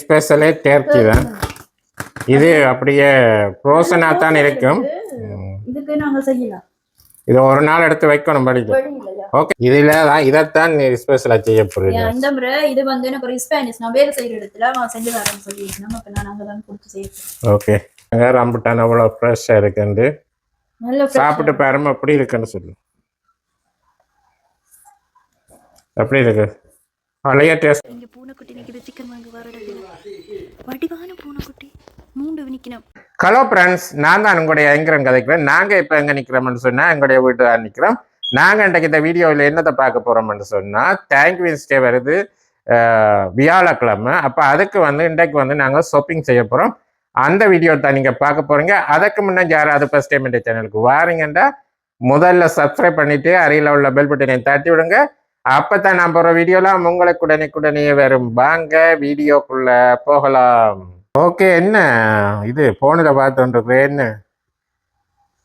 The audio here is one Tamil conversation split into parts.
ஸ்பெஷலே டேர்க்கி தான் இது அப்படியே ஃப்ரோசனாக தான் இருக்கும். இது ஒரு நாள் எடுத்து வைக்கணும் படிக்க. வழி இல்லையா? ஓகே இதில் தான் இதைத்தான் நீ ஸ்பெஷலாக செய்ய போகிறீங்க ஏன் இந்த முறை இது வந்து எனக்கு ஒரு ஸ்பானிஷ் நான் வேலை செய்யற இடத்துல நான் செஞ்சு தரேன்னு சொல்லியிருக்கேன். அப்ப நான் அங்கே தான் கொடுத்து செய்யறேன் ஓகே அங்கே ரம்புட்டான் அவ்வளோ ஃப்ரெஷ்ஷாக இருக்குண்டு சாப்பிட்டு பாருங்க எப்படி இருக்குன்னு சொல்லு. எப்படி இருக்கு? பழைய டேஸ்ட் இங்க பூனைக்குட்டி நிக்குது சிக்கன் வாங்க வர வடிவான பூனைக்குட்டி. மூண்டு நிக்கணும் ஹலோ ஃப்ரெண்ட்ஸ் நான் தான் உங்களுடைய எங்கிறன் கதைக்கிறேன் நாங்கள் இப்போ எங்கே நிற்கிறோம்னு சொன்னால் எங்களுடைய வீட்டு தான் நிற்கிறோம் நாங்கள் இன்றைக்கு இந்த வீடியோவில் என்னத்தை பார்க்க போகிறோம்னு சொன்னால் தேங்க்யூ டே வருது. வியாழக்கிழமை. அப்போ அதுக்கு வந்து இன்றைக்கு வந்து நாங்கள் ஷாப்பிங் செய்ய போகிறோம் அந்த வீடியோ தான் நீங்கள் பார்க்க போகிறீங்க அதுக்கு முன்னே யாராவது ஃபஸ்ட் டைம் இந்த சேனலுக்கு வாரீங்கன்னா முதல்ல சப்ஸ்கிரைப் பண்ணிவிட்டு அருகில் உள்ள பெல் பட்டனை தட்டி விடுங்க. அப்போ தான் நான் போகிற வீடியோலாம் உங்களுக்கு உடனே வரும். வாங்க வீடியோக்குள்ளே போகலாம். ஓகே என்ன? இது போனில் பார்த்துட்டு என்ன?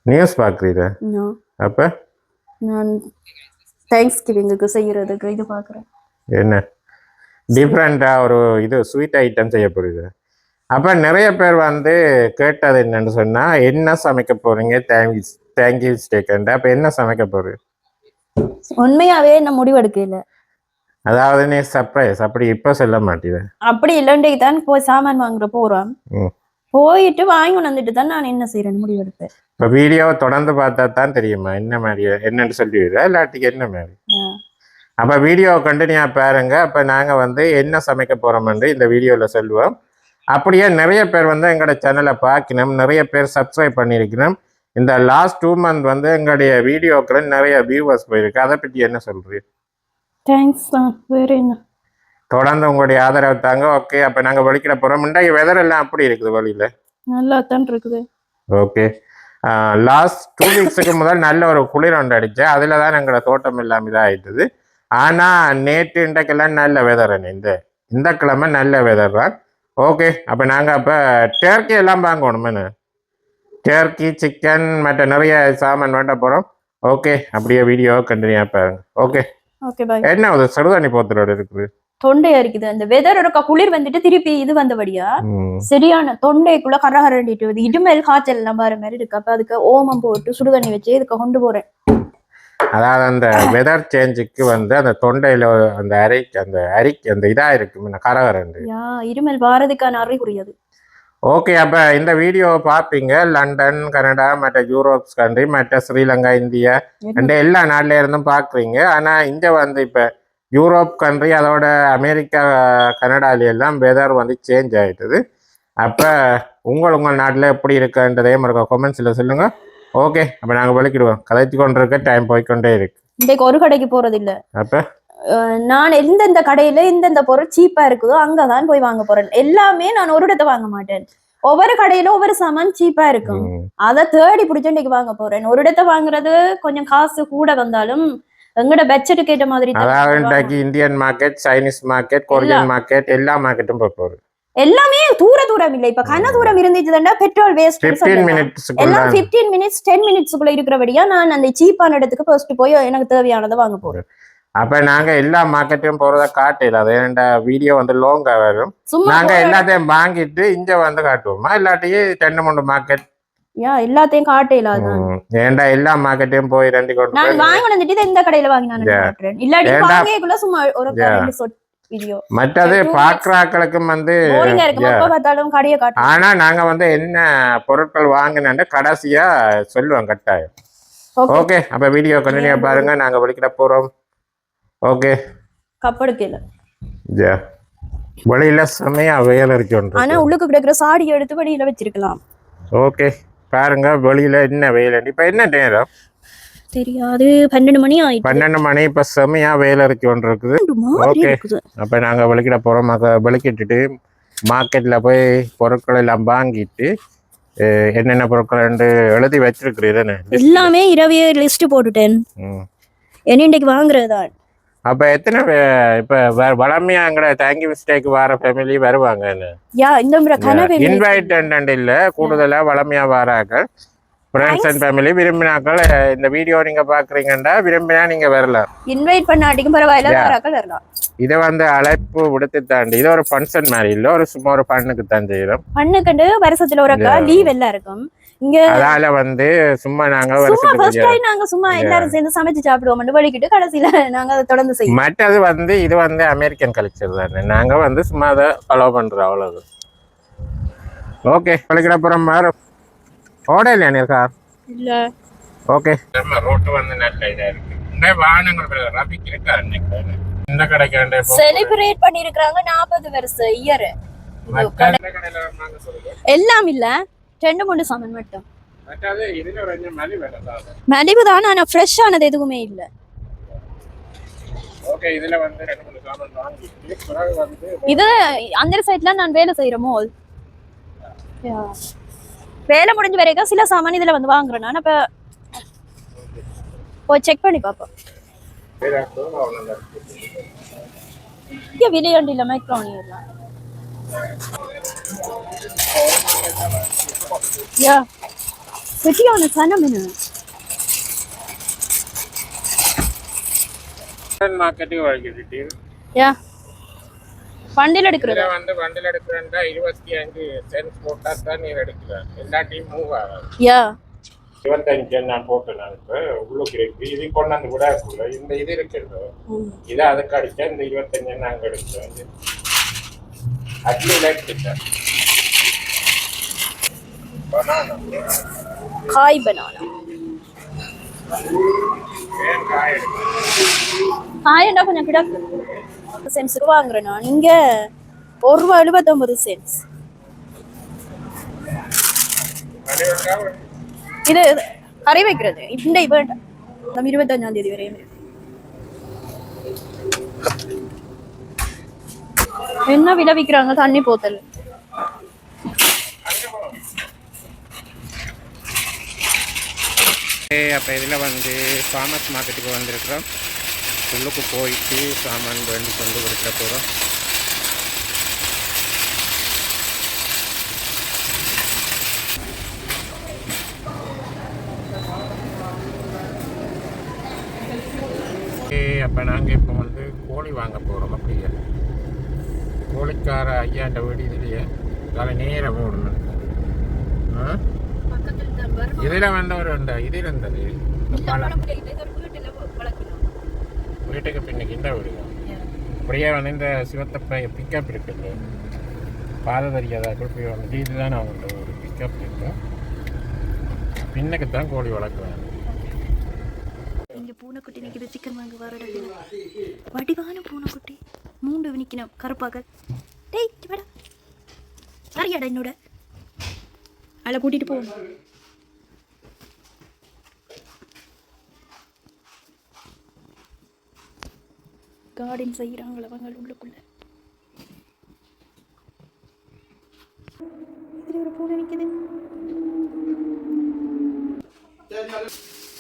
நியூஸ் பார்க்குறீங்க அப்போ? நான் தேங்க்ஸ் கிவிங்குக்கு செய்யறதுக்கு இது பாக்குறேன் என்ன? டிஃப்ரெண்ட்டாக ஒரு இது ஸ்வீட் ஐட்டம் செய்ய போகுது அப்போ நிறைய பேர் வந்து கேட்டது என்னன்னு சொன்னால் என்ன சமைக்க போகிறீங்க தேங்க்யூ தேங்க்யூ ஸ்டேக்கண்ட் அப்போ என்ன சமைக்க போகுது உண்மையாவே நான் முடிவெடுக்கல? அதாவது நீ சர்ப்ரைஸ் அப்படி இப்போ சொல்ல மாட்டேது அப்படி இல்லைன்றைக்கு தான் போய் சாமான் வாங்குற போறோம் போயிட்டு வாங்கி வந்துட்டு தான் நான் என்ன செய்யறேன்னு முடிவெடுப்பேன். இப்போ வீடியோவை தொடர்ந்து பார்த்தா தான் தெரியுமா? என்ன மாதிரி என்னன்னு சொல்லிடுறா? இல்லாட்டிக்கு என்ன மாதிரி. அப்போ வீடியோ கண்டினியூவாக பாருங்க. அப்போ நாங்கள் வந்து என்ன சமைக்க போகிறோம்னு இந்த வீடியோவில் சொல்லுவோம். அப்படியே நிறைய பேர் வந்து எங்களோட சேனலை பார்க்கணும். நிறைய பேர் சப்ஸ்கிரைப் பண்ணியிருக்கணும். இந்த லாஸ்ட் டூ மந்த் வந்து எங்களுடைய வீடியோக்கள் நிறைய வியூவர்ஸ் போயிருக்கு. அதை பற்றி என்ன சொல்கிறீங்க தேங்க்ஸ் வேற என்ன? தொடர்ந்து உங்களுடைய ஆதரவு தாங்க. ஓகே அப்போ நாங்கள் வலிக்கிற போகிறோம் முன்னாடி வெதர் எல்லாம் அப்படி இருக்குது வழியில்? நல்லா தான் இருக்குது ஓகே லாஸ்ட் டூ வீக்ஸுக்கு முதல் நல்ல ஒரு குளிர் ஒன்று அடித்தேன் அதில் தான் எங்களோட தோட்டம் எல்லாம் இதாகிட்டது ஆனால் நேற்று இன்றைக்கெல்லாம் நல்ல வெதர் இந்த இந்த கிழமை நல்ல வெதர் தான். ஓகே அப்போ நாங்கள் அப்போ டேர்க்கி எல்லாம் வாங்கணுமே டேர்க்கி சிக்கன் மற்ற நிறைய சாமான் வேண்ட போகிறோம் ஓகே அப்படியே வீடியோ கண்டினியூ பாருங்க. ஓகே ஓகே பாய் என்ன ஒரு சிறுதானி போத்தலோட இருக்குது. தொண்டையா இருக்குது அந்த வெதர் இருக்க? குளிர் வந்துட்டு திருப்பி இது வந்தபடியா? சரியான தொண்டைக்குள்ள கரகரண்டிட்டு வருது. இடுமேல் காய்ச்சல் எல்லாம் பாரு மாதிரி இருக்கு. அப்ப அதுக்கு ஓமம் போட்டு சுடுதண்ணி வச்சு இதுக்கு கொண்டு போறேன். அதாவது அந்த வெதர் சேஞ்சுக்கு வந்து அந்த தொண்டையில் அந்த அரை அந்த அரிக்கு அந்த இதாக இருக்கு கரகரண்டு இருமல் வாரதுக்கான அறிகுறி அது. ஓகே அப்போ இந்த வீடியோ பார்ப்பீங்க லண்டன் கனடா மற்ற யூரோப்ஸ் கண்ட்ரி மற்ற ஸ்ரீலங்கா இந்தியா அந்த எல்லா நாட்டில இருந்தும் பார்க்குறீங்க ஆனால் இங்கே வந்து இப்போ யூரோப் கண்ட்ரி அதோட அமெரிக்கா கனடால எல்லாம் வெதர் வந்து சேஞ்ச் ஆகிட்டுது அப்போ உங்கள் உங்கள் நாட்டில் எப்படி இருக்குன்றதையும் இருக்க கொமெண்ட்ஸில் சொல்லுங்கள் ஓகே அப்போ நாங்கள் விளக்கிடுவோம். கதைச்சு கொண்டு இருக்க டைம் போய்க்கொண்டே இருக்கு. இன்றைக்கு ஒரு கடைக்கு போறது இல்ல அப்போ? நான் எந்தெந்த கடையில எந்தெந்த பொருள் சீப்பா இருக்குதோ அங்கதான் போய் வாங்க போறேன். எல்லாமே நான் ஒரு இடத்த வாங்க மாட்டேன். ஒவ்வொரு கடையில ஒவ்வொரு சாமான் சீப்பா இருக்கும். அதை தேடி பிடிச்சு இன்னைக்கு வாங்க போறேன். ஒரு இடத்த வாங்குறது கொஞ்சம் காசு கூட வந்தாலும் எங்கட பட்ஜெட்டுக்கு ஏற்ற மாதிரி அதாவது Indian market Chinese market Korean market எல்லா மார்க்கெட்டும் போக போகுது. எல்லாமே தூர தூரம் இல்ல. இப்ப கன தூரம் இருந்துச்சுன்னா பெட்ரோல் வேஸ்ட் எல்லாம் 15 மினிட்ஸ் டென் மினிட்ஸ்க்குள்ள இருக்கிறபடியா நான் அந்த சீப்பான இடத்துக்கு ஃபர்ஸ்ட் போய் எனக்கு தேவையானதை வாங்க போறேன். அப்ப நாங்க எல்லா மார்க்கெட்டையும் போறத காட்டல. அது ஏன்டா வீடியோ வந்து லோங்கா வரும்? சும்மா நாங்க போற- எல்லாத்தையும் வாங்கிட்டு இங்க வந்து காட்டுவோமா? இல்லாட்டி ரெண்டு மூணு மார்க்கெட் யா எல்லாத்தையும் காட்டையில ஏன்டா எல்லா மார்க்கெட்டையும் போய் ரெண்டு கொண்டு நான் வாங்கி வந்துட்டு இந்த கடையில வாங்கி நான். காட்டுறேன். இல்லாட்டி வாங்கிக்குள்ள சும்மா ஒரு Yeah. ரெண்டு சொட் வீடியோ மற்றது பாக்குறாக்களுக்கும் வந்து ஆனா நாங்க வந்து என்ன பொருட்கள் வாங்கினு கடைசியா சொல்லுவோம் கட்டாயம். ஓகே அப்ப வீடியோ கண்டினியூ பாருங்க. நாங்க வெளிக்கிட போறோம். ஓகே கப்படுக்கையில வெளியில செமையா ஆனா இருக்கு உள்ளுக்கு கிடக்குற சாடி எடுத்து வெளியில வச்சிருக்கலாம். ஓகே பாருங்க வெளியில என்ன வெயில் இப்ப என்ன நேரம்? தெரியாது. பன்னெண்டு மணி ஆயிட்டு. பன்னெண்டு மணி இப்ப செமையா வெயில் இருக்கு ஒன்று இருக்குது. இருக்குது. அப்ப நாங்க வெளிக்கிட போறோம். அங்க வெளிக்கிட்டுட்டு மார்க்கெட்ல போய் பொருட்கள் எல்லாம் வாங்கிட்டு அஹ், என்னென்ன பொருட்கள் எழுதி வச்சிருக்கிறீங்க எல்லாமே இரவே லிஸ்ட் போட்டுட்டேன். என்ன இன்னைக்கு வாங்குறது தான் அப்ப எத்தனை இப்ப வளமையா எங்கட தேங்கி மிஸ்டேக் வர ஃபேமிலி வருவாங்க இன்வைட் இல்ல. கூடுதலா வளமையா வராங்க. ஃப்ரெண்ட்ஸ் அண்ட் ஃபேமிலி விரும்பினாக்கள் இந்த வீடியோ நீங்க பாக்குறீங்கன்னா விரும்பினா நீங்க வரலாம். இன்வைட் பண்ணாட்டிக்கும் பரவாயில்ல. வராக்கள் இதை வந்து அழைப்பு விடுத்து தாண்டி இது ஒரு ஃபங்க்ஷன் மாதிரி இல்லை ஒரு சும்மா ஒரு பண்ணுக்கு தான் செய்யறோம் பண்ணுக்கண்டு வருஷத்துல ஒரு. லீவ் எல்லாம் இருக்கும். இங்க அதால வந்து சும்மா நாங்க சும்மா ஃபர்ஸ்ட். டைம் நாங்க சும்மா எல்லாரும் சேர்ந்து சமைச்சு சாப்பிடுவோம் வலிக்கிட்டு கடைசியில நாங்க அதை தொடர்ந்து செய்வோம். மற்றது வந்து இது வந்து அமெரிக்கன் கல்ச்சர் தானே. நாங்க வந்து சும்மா அதை ஃபாலோ பண்றோம் அவ்வளவு. ஓகே பழிக்கிற அப்புறம் வேற ஓட இல்லையா இருக்கா? இல்ல. ஓகே நம்ம ரோட்டு வந்து நல்ல இதா இருக்கு. இந்த வாகனங்கள் ரபிக் இருக்கா அன்னைக்கு இந்த கடைக்கு செலிப்ரேட் பண்ணிருக்காங்க நாற்பது வருஷம் இயர். எல்லாம் இல்ல. ரெண்டு மூணு சாமான் மட்டும். மலிவு தான் ஆனா ஃப்ரெஷ் ஆனது எதுவுமே இல்ல. இது அந்த சைட்ல நான் வேலை செய்யற மோல் வேலை முடிஞ்ச வரைக்கும் சில சாமான் இதுல வந்து வாங்குறேன் நான். அப்ப போய் செக் பண்ணி பார்ப்போம். இங்க விளையாண்டு இல்ல மைக்ரோனி எல்லாம் யா சரியான சனம் என்ன மார்க்கெட்டுக்கு வாங்கிட்டு யா வண்டியில் எடுக்கிறது? வந்து வண்டியில் எடுக்கிறேன்டா இருபத்தி அஞ்சு சென்ஸ் போட்டா தான் நீர் எடுக்கிறேன் எல்லா டீம் மூவ் ஆகாது. யா இருபத்தஞ்சு நான் போட்டேன் நான் இப்போ உள்ளுக்கு இருக்கு. இது கொண்டாந்து கூட இருக்குல்ல இந்த இது இருக்கிறது. இதை அதுக்கு அடிச்சா இந்த இருபத்தஞ்சு நாங்கள் எடுக்கிறோம் காய் பனானா காய் காயண்டா கொஞ்சம் கிடக்கு சென்ஸுக்கு வாங்குறேன் நான் இங்க ஒரு ரூபா எழுபத்தொன்பது சென்ஸ் இது கரை வைக்கிறது இந்த இவன் நம்ம இருபத்தஞ்சாம் தேதி வரையும் என்ன விலை விற்கிறாங்க தண்ணி போத்தல். அப்போ இதில் வந்து ஃபார்மர்ஸ் மார்க்கெட்டுக்கு வந்திருக்கிறோம். உள்ளுக்கு போயிட்டு சாமான் வேண்டி கொண்டு கொடுக்க போகிறோம் அப்போ நாங்கள் இப்போ வந்து கோழி வாங்க போகிறோம் அப்படியே. கோழிக்கார ஐயாண்ட வீடு இதுலையே. காலை நேரம் ஓடணும் ஆ? இதுல இருந்தது. வீட்டுக்கு பின்னுக்கு இந்த வீடு. அப்படியே வந்து இந்த சிவத்தப்ப பிக்கப் இருக்குது பாதை தெரியாதா போய் வந்து இதுதான் அவங்க ஒரு பிக்கப் இருக்கு. பின்னுக்கு தான் கோழி வளர்க்குறாங்க இங்க பூனைக்குட்டி நிக்குது. சிக்கன் வாங்க வர வடிவான பூனைக்குட்டி. மூண்டு நிக்கணும் கருப்பாக. டேய் வாடா. சரியாடா என்னோட? அதில் கூட்டிட்டு போ. கார்டன் செய்கிறாங்களா அவங்க உள்ளுக்குள்ள. இதுல ஒரு பூனை நிக்குது.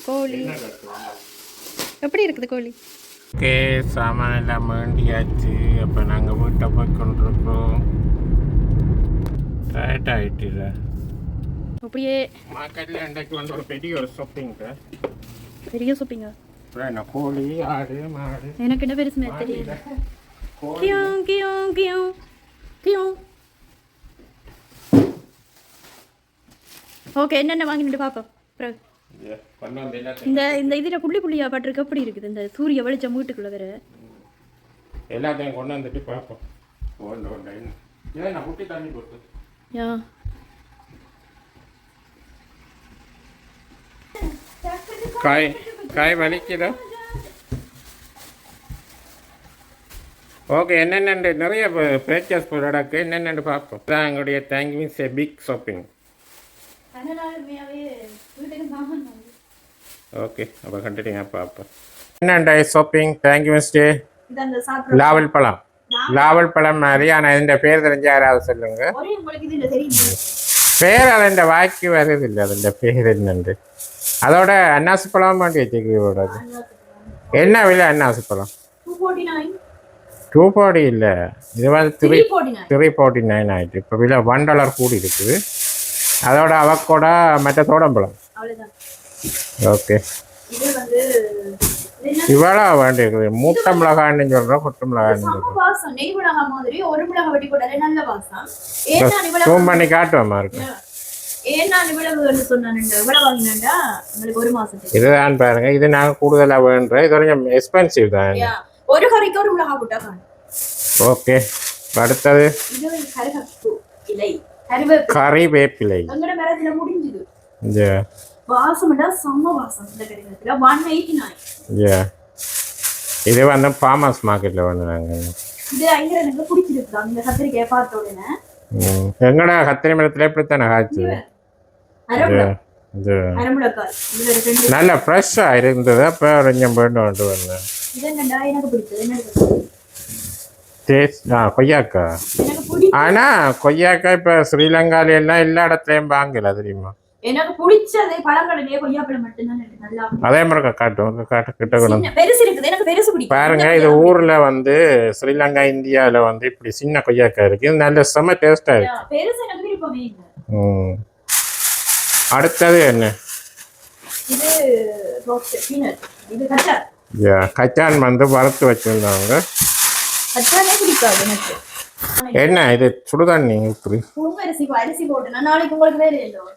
கோழி. எப்படி இருக்குது கோழி? ஓகே சாமான் எல்லாம் வேண்டியாச்சு அப்போ நாங்கள் வீட்டை போய் கொண்டிருக்கோம் டயர்ட் ஆகிட்டுல அப்படியே மார்க்கெட்டில் இன்றைக்கு வந்து ஒரு பெரிய ஒரு ஷாப்பிங் பெரிய சொப்பிங்க அப்புறம் கோழி ஆடு மாடு எனக்கு என்ன பெருசுமே தெரியல கோழி கியோம் கியோம் கியோம் கியோம் ஓகே என்னென்ன வாங்கிட்டு பார்ப்போம் பிறகு கொண்டு வந்து எல்லாத்தையும் இந்த இந்த இதில் புள்ளி புள்ளியா பட்டிருக்கு. எப்படி இருக்குது? இந்த சூரிய வெளிச்சம் வீட்டுக்குள்ள வேற. எல்லாத்தையும் கொண்டு வந்துட்டு பார்ப்போம். ஒன்று ஒன்று ஏன் நான் குட்டி தண்ணி கொடுத்து யா. காய் காய் வலிக்குதா? ஓகே என்னென்னு நிறைய பர்ச்சேஸ் ப்ராடக்ட் என்னென்னு பார்ப்போம். தான் எங்களுடைய thank means a big shopping okay அப்போ கண்டினியூ பார்ப்போம் என்னண்டா ஷாப்பிங் தேங்க் மீன்ஸ் டே இது அந்த சாப்பிட்ற லாவல் பழம். லாவல். பழம் மாதிரி ஆனால் இந்த பேர் தெரிஞ்ச யாராவது சொல்லுங்க. பேர் அதன் வாய்க்கு வருது இல்லை அதன் பேர் என்னண்டு. அதோட அன்னாசி பழம் பண்ணி வச்சுக்கிறோட என்ன விலை அன்னாசி பழம்? டூ ஃபோர்ட்டி இல்லை. இது வந்து த்ரீ த்ரீ ஃபோர்ட்டி நைன் ஆயிட்டு இப்போ விலை ஒன் டாலர் கூடி இருக்குது. அதோட அவக்கோட மற்ற தோடம்பழம் ஓகே. இவ்வளோ வேண்டியிருக்குது. மூட்டை மிளகான்னு சொல்கிறோம் கொட்டு மிளகான்னு சொல்கிறோம் ஜூம் பண்ணி காட்டுவோமா இருக்கு? இதுதான் பாருங்க. இது நாங்கள் கூடுதலாக வேண்டுற இது கொஞ்சம் எக்ஸ்பென்சிவ் தான். ஒரு கறிக்கு ஒரு மிளகா போட்டா ஓகே. அடுத்தது? இது கருகப்பு இலை கருவேப்பிலை. கறி வேப்பிலை எங்கட மரத்துல முடிஞ்சுது. இந்த வாசம்டா செம்ம வாசம் இந்த கருவேப்பிலை ஒன் எயிட்டி நைன் இந்த இது வந்து ஃபார்மர்ஸ் மார்க்கெட்டில் வந்து நாங்கள் எங்கட கத்திரி மரத்தில் இது ஒரு ரெண்டு நல்ல ஃப்ரெஷ்ஷாக இருந்தது. அப்போ கொஞ்சம் போயிட்டு வந்துட்டு வந்தேன் இது என்னடா எனக்கு பிடிச்சது என்ன டேஸ்ட் ஆ கொய்யாக்கா ஆனால் கொய்யாக்கா இப்போ ஸ்ரீலங்கால எல்லாம் எல்லா இடத்துலையும் வாங்கல தெரியுமா எனக்கு பிடிச்சது பழங்களிலேயே கொய்யாப்பழம் மட்டும்தான். அதே மாதிரி காட்டும் காட்டு கிட்ட பிடிக்கும் பாருங்க இது ஊர்ல வந்து ஸ்ரீலங்கா இந்தியால வந்து இப்படி சின்ன கொய்யாக்கா இருக்கு இது நல்ல செம்ம டேஸ்டா இருக்கு. அடுத்தது என்ன கச்சான் வந்து வறுத்து வச்சிருந்தாங்க கச்சானே பிடிக்காது எனக்கு? என்ன இது சுடுதண்ணி இப்படி? அரிசி அரிசி போட்டு நான் நாளைக்கு உங்களுக்கு வேலை இல்லை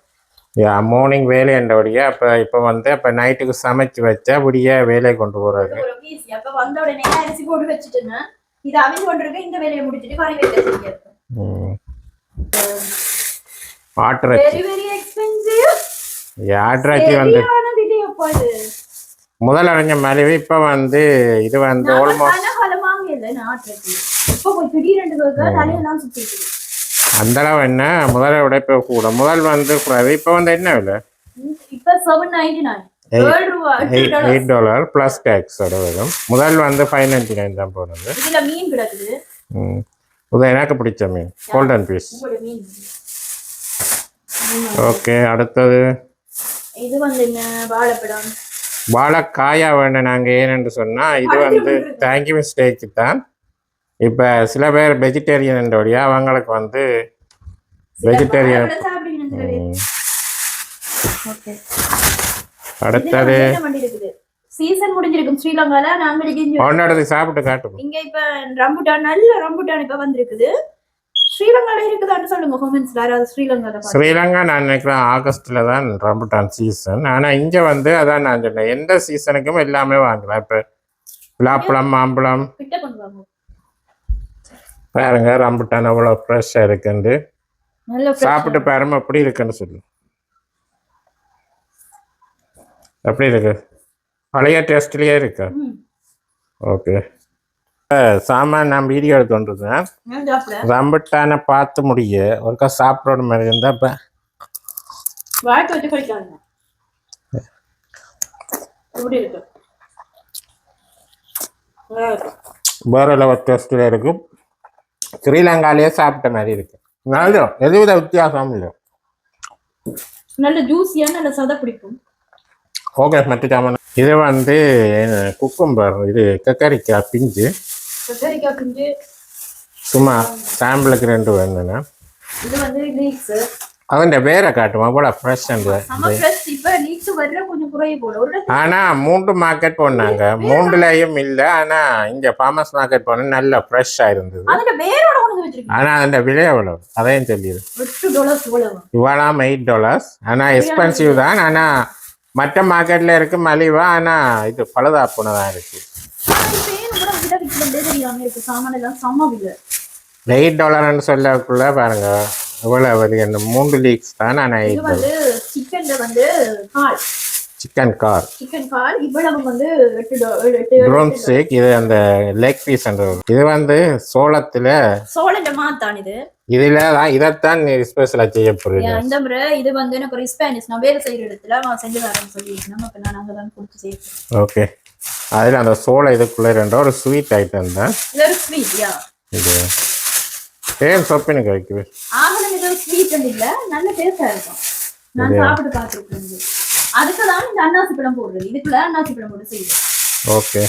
யா மார்னிங் வேலை என்றபடியா அப்போ இப்போ வந்து அப்போ நைட்டுக்கு சமைச்சு வச்சா விடிய வேலையை கொண்டு ஈஸி அப்ப வந்த உடனே அரிசி போட்டு வச்சுட்டேன்னா இது அவிஞ்சு கொண்டிருக்க இந்த வேலையை முடிச்சிட்டு கறி வைக்க தெரியாது ம். ஆட்டுறச்சி வெரி வெரி எக்ஸ்பென்சிவ் ஆட்டுறச்சி வந்து முதல் அடைஞ்ச மலிவு இப்போ வந்து இது வந்து நான் இப்ப போய் திடீரெண்டு தலையெல்லாம் அந்த அளவு என்ன? முதல்ல விட இப்போ கூட. முதல் வந்து குறைவு இப்போ வந்து என்ன விலை? இப்ப seven ninety nine eight dollar plus டேக்ஸோட வரும். முதல் வந்து ஃபைவ் நைன்டி நைன் தான் போனது. மீன் கிடக்குது. ம். இது எனக்கு பிடிச்ச மீன். கோல்டன் பீஸ் ஓகே அடுத்தது. இது வந்து என்ன? வாழைப்பழம். வாழைக்காயா வேணும் நாங்கள் ஏனென்று சொன்னால் இது வந்து தேங்க்யூ மிஸ்டேக்கு தான். இப்போ சில பேர் வெஜிடேரியன் வழியா அவங்களுக்கு வந்து வெஜிடேரியன். அடுத்தது சீசன் முடிஞ்சிருக்கும். ஸ்ரீலங்கால நாங்க இங்க ஒன்னோடது சாப்பிட்டு காட்டும் இங்க இப்ப ரம்புட்டான் நல்ல ரம்புட்டான் இப்ப வந்திருக்குது. ஸ்ரீலங்கால இருக்குதான்னு சொல்லுங்க கொமெண்ட்ஸ்ல யாராவது ஸ்ரீலங்கால. ஸ்ரீலங்கா நான் நினைக்கிறேன் ஆகஸ்ட்ல தான் ரம்புட்டான் சீசன் ஆனால் இங்கே வந்து அதான் நான் சொன்னேன் எந்த சீசனுக்கும் எல்லாமே வாங்கலாம் இப்போ பலாப்பழம் மாம்பழம். பாருங்க ரம்புட்டான் அவ்வளோ ஃப்ரெஷ்ஷாக இருக்குண்டு சாப்பிட்டு பாருங்க எப்படி இருக்குன்னு சொல்லு. எப்படி இருக்கு? பழைய டேஸ்ட்லயே இருக்கு. ஓகே சாமான் நான் வீடியோ எடுத்து கொண்டிருந்தேன் நான் சாப்பிட ரம்புட்டானை பார்த்து முடிய ஒருக்கா சாப்பிட்ற மாதிரி இருந்தால் இப்போ. வேற லெவல் டேஸ்டில் இருக்கும் ஸ்ரீலங்காலேயே சாப்பிட்ட மாதிரி இருக்கு. நல்ல எதுவித வித்தியாசமும் இல்லை. நல்ல ஜூஸியா நல்ல சதை பிடிக்கும். ஓகே மற்ற சாமான் இது வந்து குக்கும்பர் இது கக்கரிக்காய் பிஞ்சு. கக்கரிக்காய் பிஞ்சு. சும்மா சாம்பிளுக்கு ரெண்டு வேணுண்ணா இது வந்து லீக்ஸ் அவன் வேற காட்டுமா போல. ஃப்ரெஷ் ஆனா மூன்று மார்க்கெட் போனாங்க. மூன்றுலயும் இல்ல ஆனா இங்க ஃபார்மஸ் மார்க்கெட் போன நல்ல ஃப்ரெஷ்ஷா இருந்தது. ஆனா அந்த விலை எவ்வளவு? அதையும் தெரியுது. இவ்வளவு எயிட் டாலர்ஸ் ஆனா எக்ஸ்பென்சிவ் தான். ஆனா மற்ற மார்க்கெட்ல இருக்கு மலிவா ஆனா இது பழுதாப்புனதா இருக்கு. பேர் கூட விட விற்கிறதே தெரியாம இருக்கு. சாமான் எல்லாம் செம்ம விலை. எயிட் டாலர்னு சொல்லக்குள்ள பாருங்க. இவ்வளவு வருது இந்த மூன்று லீக்ஸ் தான் ஆனா இது வந்து சிக்கன்ல வந்து கால். சிக்கன் கார் சிக்கன் கால் இவ்வளவு வந்து ட்ரோன் ஸ்டேக் இது அந்த லெக் பீஸ் இது வந்து சோளத்துல சோழന്റെ மாத்தான் இது. இதுல தான் இதைத்தான் நீ ஸ்பெஷலா செய்ய போறீங்க. இந்த முறை இது வந்து எனக்கு ஒரு ஸ்பானிஷ் நான் வேலை செய்யற இடத்துல அவன் செஞ்சு தரேன்னு சொல்லியிருக்கேன் அப்ப நான் அங்கதான் கொடுத்து சேர்த்தேன் ஓகே அதில் அந்த சோளம் இதுக்குள்ள ரெண்டா ஒரு ஸ்வீட் ஐட்டம் தான். இது ஒரு ஸ்வீட் யா? இது. ஏன் சொப்பினு கிடைக்குது ஆகணும் இது ஒரு ஸ்வீட் இல்ல. நல்ல டேஸ்டா இருக்கும். நான் சாப்பிட்டு பார்த்துருக்கேன். அதுக்கு தான் இந்த அன்னாசி பழம் போடுறது. இதுக்குள்ள அன்னாசி பழம் போட்டு செய்யுது ஓகே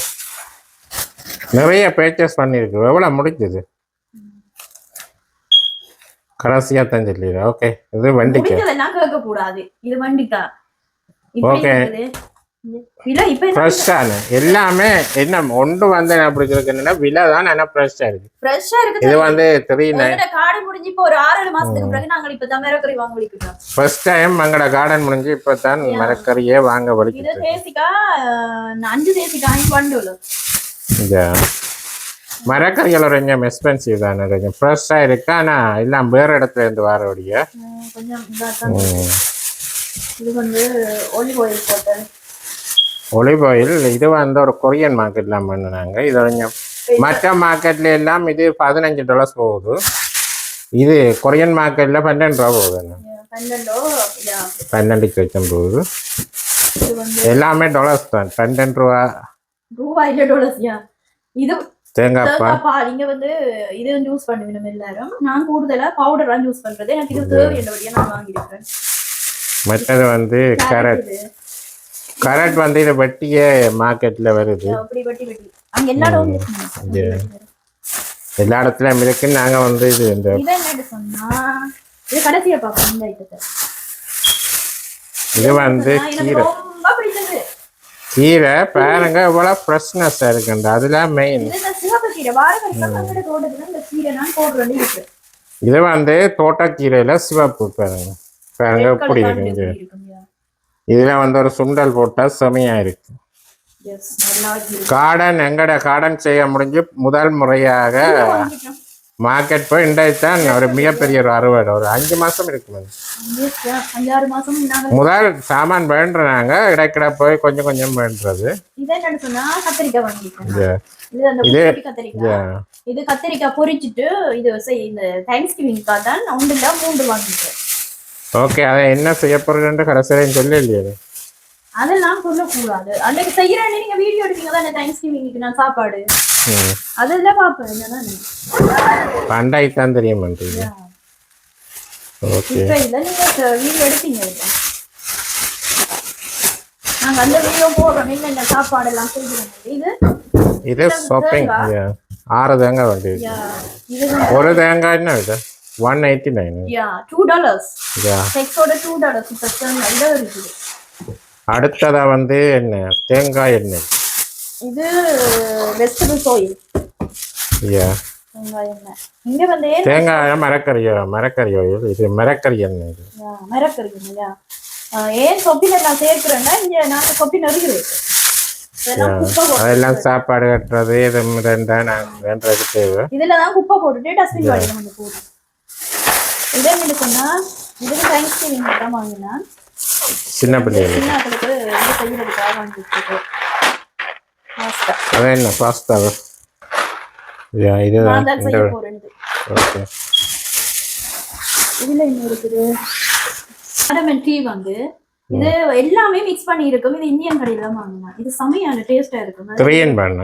நிறைய பர்ச்சேஸ் பண்ணியிருக்கு எவ்வளோ முடிஞ்சது? கடைசியாக தான் சொல்லிடுறேன் ஓகே இது வண்டிக்கு? முடிஞ்சதெல்லாம் கேட்க கூடாது இது? வண்டிக்கா ஃப்ரெஷ்ஷான எல்லாமே என்ன ஒன்று வந்து என்ன பிடிச்சிருக்கு என்னன்னா விலை தான் ஆனால் ஃப்ரெஷ்ஷாக இருக்கு. இது வந்து த்ரீ நைன் எங்கட காடு முடிஞ்சு இப்போ ஒரு ஆறு ஏழு மாசத்துக்கு பிறகு நாங்க இப்ப தான் மிரக்கறி வாங்க வலிக்கிட்டோம் ஃபர்ஸ்ட் டைம் எங்களோட கார்டன் முடிஞ்சு இப்போ தான் மரக்கறியே வாங்க இது தேசிக்கா? அஞ்சு தேசிக்கா? இந்த மரக்கறிகள் கொஞ்சம் எக்ஸ்பென்சிவ் தானே கொஞ்சம் ஃப்ரெஷ்ஷாக இருக்கு? ஆனால் எல்லாம் வேறு இடத்துல இருந்து வரக்கூடிய ஒலிவ் ஆயில் இது வந்து ஒரு கொரியன் மார்க்கெட்லாம் பண்ணினாங்க. இது கொஞ்சம் மற்ற மார்க்கெட்ல எல்லாம் இது பதினஞ்சு டாலர்ஸ் போகுது. இது கொரியன் மார்க்கெட்ல பன்னெண்டு ரூபா போகுது பன்னெண்டோ? வச்சம் போகுது. எல்லாமே டாலர்ஸ் தான். பன்னெண்டு ரூபா. ரூபாயில டாலர்ஸ்யா இது தேங்காய் பால். இங்க வந்து இது யூஸ் பண்ணுவேன் எல்லாரும். நான் கூடுதலா பவுடரா யூஸ் பண்றது. எனக்கு இது தேவையான நான் வாங்கியிருக்கேன் மற்றது வந்து கேரட் கேரட் வந்து இது வெட்டியே மார்க்கெட்ல வருது. எல்லா இடத்துலயும் இருக்கு நாங்க வந்து இது இந்த இது என்னன்னு சொன்னா கீரை பாருங்க இவ்வளவு ஃப்ரெஷ்னஸ் இருக்குண்டு அதெல்லாம் மெயின் இது வந்து தோட்டக்கீரையில சிவப்பு பாருங்க பாருங்க எப்படி இருக்கு. இதுல வந்து ஒரு சுண்டல் போட்டா செமையா இருக்கு. கார்டன் எங்கட கார்டன் செய்ய முடிஞ்சு முதல் முறையாக. மார்க்கெட் போய் இன்றைத்தான் ஒரு மிகப்பெரிய ஒரு அறுவடை. ஒரு அஞ்சு மாசம் நாங்க முதல் சாமான் வேண்டுறாங்க. இடைக்கிட போய் கொஞ்சம் கொஞ்சம் வேண்டுறது. இது இது. கத்திரிக்காய். இது. இது இந்த தேங்க்ஸ் கிவிங்காக தான் ஒன்றுல மூன்று வாங்கிட்டேன் ஓகே அதை என்ன செய்ய போறதுன்னு கடைசியில சொல்லி இல்லையே அதெல்லாம் சொல்லக்கூடாது. அன்னைக்கு செய்யறேன்னு நீங்க வீடியோ எடுப்பீங்க. தானே தேங்க்ஸ் கிவிங்க்கு நான் சாப்பாடு. அதெல்லாம் பார்ப்பேன் என்னதானே பண்டாய் தான் தெரிய மாட்டேங்குது ஓகே. இப்ப இல்ல நீங்க வீடியோ இல்ல? நாங்க அந்த வீடியோ போடுறோம். என்னென்ன சாப்பாடு எல்லாம் செய்கிறோம் இது இது ஷாப்பிங் ஆறு தேங்காய் வந்து ஒரு தேங்காய் என்ன இது? One eighty nine yeah two dollars yeah. செக்ஸோட two dollars இப்போ இடம் இருக்குது அடுத்ததா வந்து என்ன? தேங்காய் எண்ணெய். இது வெஜிடபிள்ஸ் ஆயில் யா வெங்காயம் எண்ணெய். இங்க வந்து தேங்காய் மரக்கறியோ? மரக்கறி oil. இது மரக்கறி எண்ணெய் இது. யா, மிரக்கு இல்லையா ஆஹ் ஏன் சொப்பின் எல்லாம் சேர்க்கிறேன்னா இங்க இதெல்லாம் குப்பை போட்டு அதெல்லாம் சாப்பாடு கட்டுறது இது ரெண்டா நான் தேவை. இதுல தான் குப்பை போட்டுட்டு டஸ்ட்பின் வாங்கி வந்து போடும். இதே சொன்னா இதுக்கு தேங்க்ஸ் கிவிங் தான் வாங்கினா சின்ன பிள்ளைகள் சின்னாக்களுக்கு இது செய்யறதுக்காக வாங்கி வச்சிருக்கோம் பாஸ்தா அது என்ன இதுதான் ஓகே. இதுல இருக்குது காடமன் டீ வந்து இது எல்லாமே மிக்ஸ் பண்ணி இருக்கும் இது இந்தியன் கடையில தான் வாங்கினா இது செமையான டேஸ்டா இருக்கும். த்ரீன் பண்ண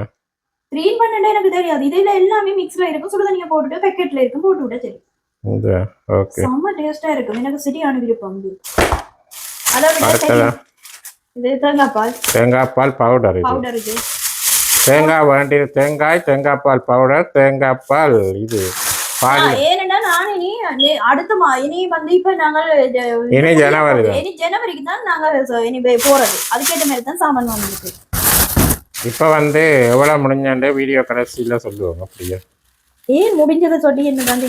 க்ரீன் பண்ணே எனக்கு தெரியாது. இதுல எல்லாமே மிக்ஸ்ல இருக்கும். சுடுதண்ணியை போட்டுட்டு பேக்கெட்ல இருக்கும் போட்டு விட சரி இது ஓகே. செம்ம டேஸ்டா இருக்கும். எனக்கு சரியான விருப்பம் அடுத்ததா? தேங்காய் பால். பவுடர் இது. தேங்காய் வேண்டிய தேங்காய் தேங்காய் பால் பவுடர் தேங்காய் பால் இது. ஏனென்னா நான் இனி அடுத்த இனி வந்து இப்ப நாங்கள் இனி ஜனவரி. இனி ஜனவரிக்கு தான் நாங்க ச- இனி போறது. அதுக்கேற்ற மாதிரி தான் சாமான் வாங்கிருக்கு இப்போ வந்து எவ்வளோ முடிஞ்சாண்டு வீடியோ கடைசியில் சொல்லுவாங்க அப்படியே? ஏன் முடிஞ்சதை சொல்லி என்ன தான்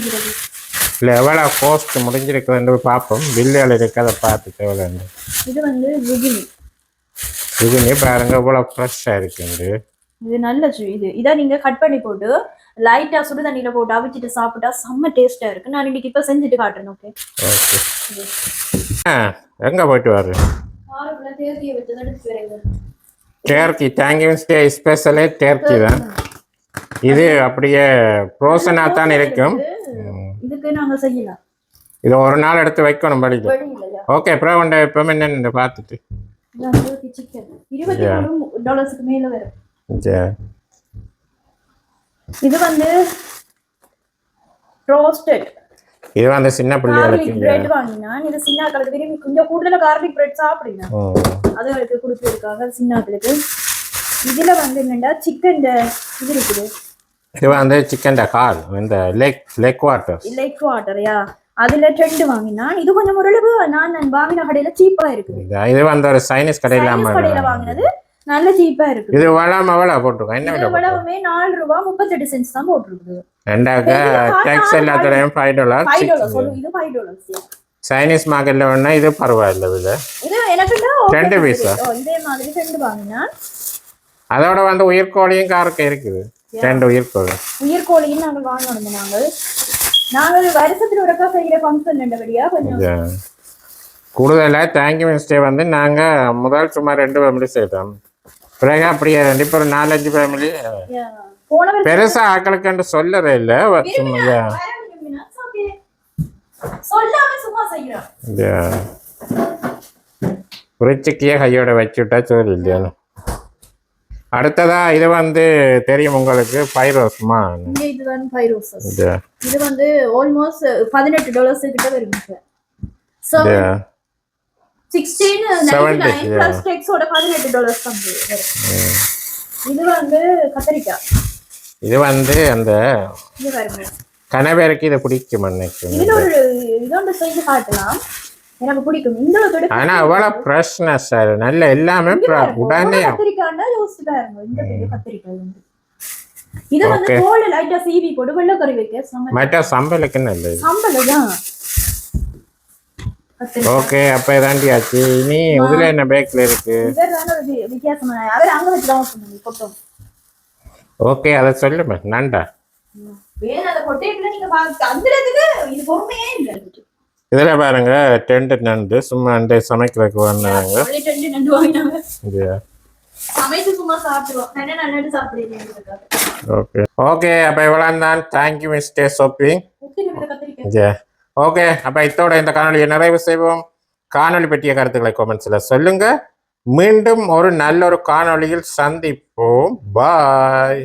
இல்லை எவ்வளோ போஸ்ட் முடிஞ்சிருக்குதுன்னு பார்ப்போம். பில்லுகள் இருக்கிறத பார்த்துட்டு எவ்வளோன்னு இது வந்து ஜுகினி நீ பாருங்க இவ்வளோ ஃப்ரெஷ்ஷாக இருக்குண்டு இது நல்ல இது. இதை நீங்க கட் பண்ணி போட்டு லைட்டா சுடு தண்ணியில போட்டு அவிச்சிட்டு சாப்பிட்டா செம்ம டேஸ்டா இருக்கு. நான் இன்னைக்கு இப்ப செஞ்சுட்டு காட்டுறேன் ஓகே ஓகே. ஆ எங்கே போயிட்டு வர்ற? டேர்க்கி தேங்க்யூ ஸ்டே ஸ்பெஷலே டேர்க்கி தான். இது அப்படியே ப்ரோசனாக தான் இருக்கும். இதுக்கு நாங்க செய்யலாம். இது ஒரு நாள் எடுத்து வைக்கணும் படிக்க. ஓகே உண்ட எப்பவுமே என்னென்னு பார்த்துட்டு. இது வந்து சிக்கன் இருபத்தி மூணு டாலர்ஸ்க்கு மேல வரும். சரி இது வந்து ரோஸ்டட் இது வந்து சின்ன பிள்ளைகளுக்கு பிரெட் வாங்கினா இது சின்னாக்களுக்கு விரும்பி கொஞ்சம் கூடுதலா கார்லிக் பிரெட் சாப்பிடுங்க. ம். அதுகளுக்கு கொடுத்துருக்காங்க சின்னாக்களுக்கு. இதுல வந்து என்னண்டா சிக்கன் இது இருக்குது. இது வந்து சிக்கன் கால் இந்த லெக் லெக் வாட்டர் லைக் வாட்டர்யா அதுல ட்ரெண்ட் வாங்கினான் இது கொஞ்சம் ஓரளவு நான் நான் வாங்கின கடையில சீப்பா இருக்குது. இது வந்து ஒரு சைனீஸ் கடையில் வாங்கினது நல்ல சீப்பா இருக்குது. இது வளம் எவ்வளோ போட்டிருக்கோம். என்ன விலை எவ்வளவுமே நாலு ரூபா முப்பத்தெட்டு சென்ஸ் தான் போட்டிருக்குது. ரெண்டாக்க டேக்ஸ் எல்லாத்துடையும் ஃபைவ் டாலர் இது ஃபைவ் டாலர்ஸ் சைனீஸ் மார்க்கெட்டில் வேணா இது பரவாயில்ல இது இது எனக்கு ரெண்டு ஆ? இதே மாதிரி ரெண்டு வாங்கினான் அதோட வந்து உயிர்கோழியும் காரக்க இருக்குது. ரெண்டு உயிர்கோழி உயிர்கோழியும் நாங்கள் வாங்கணும் நாங்கள். நாங்கள் வருஷத்துல ஒருக்கா செய்கிற ஃபங்க்ஷன் ரெண்டபடியா கொஞ்சம் கூடுதலாக தேங்க்யூ மிஸ்டே வந்து நாங்கள் முதல் சும்மா ரெண்டு ஃபேமிலி செய்தோம். பிறகு அப்படியே ரெண்டு ஒரு நாலஞ்சு ஃபேமிலி பெருசாக ஆக்களுக்குன்னு சொல்லவே இல்லை. சும்மா குறிச்சிக்கிய கையோட வச்சுட்டா சொல்லி இல்லையா அடுத்ததா இது வந்து தெரியும் உங்களுக்கு ஃபைவ் ரோசஸ் இது. இது வந்து ஆல்மோஸ்ட் பதினெட்டு டாலர்ஸ் கிட்ட வரும் ஸோ இது. சிக்ஸ்டீன். பிளஸ் டெக்ஸோட பதினெட்டு டாலர்ஸ் தான் இது. வந்து கத்தரிக்காய் இது வந்து அந்த இது பாருங்க. கணவருக்கு இது பிடிக்கும் ஒரு இதோட செய்து காட்டலாம். எனக்கு பிடிக்கும். இந்த ஆனா அவ்வளவு ஃப்ரெஷ்னஸ் சார் நல்ல எல்லாமே உடனே கத்திரிக்காய்னா யோசிச்சு பாருங்க இந்த பெரிய கத்திரிக்காய் வந்து. இது வந்து. தோல் லைட்டா சீவி போட்டு வெள்ளக்கறி வைக்க சம மற்ற சம்பளுக்கு நல்லது. தான் கத்திரிக்காய். ஓகே அப்ப இதாண்டியாச்சு இனி இதுல என்ன பேக்ல இருக்கு? வித்தியாசமான அவர் அங்க வச்சு தான் கொட்டும். ஓகே அதை சொல்லுமே. நண்டா வேணும் அந்த கொட்டைக்குள்ள நீங்க அந்த இது பொறுமையே இல்லை. இதுல பாருங்க டென்ட் நண்டு சும்மா நண்டு சமைக்கிறதுக்கு வாங்கினாங்க. ஓகே. ஓகே அப்ப இவ்வளவு தான் தேங்க்யூ மிஸ்டர் ஷாப்பிங் ஓகே அப்ப இத்தோட இந்த காணொலியை நிறைவு செய்வோம். காணொளி பற்றிய கருத்துக்களை கமெண்ட்ஸ்ல சொல்லுங்க. மீண்டும் ஒரு நல்ல ஒரு காணொளியில் சந்திப்போம். பாய்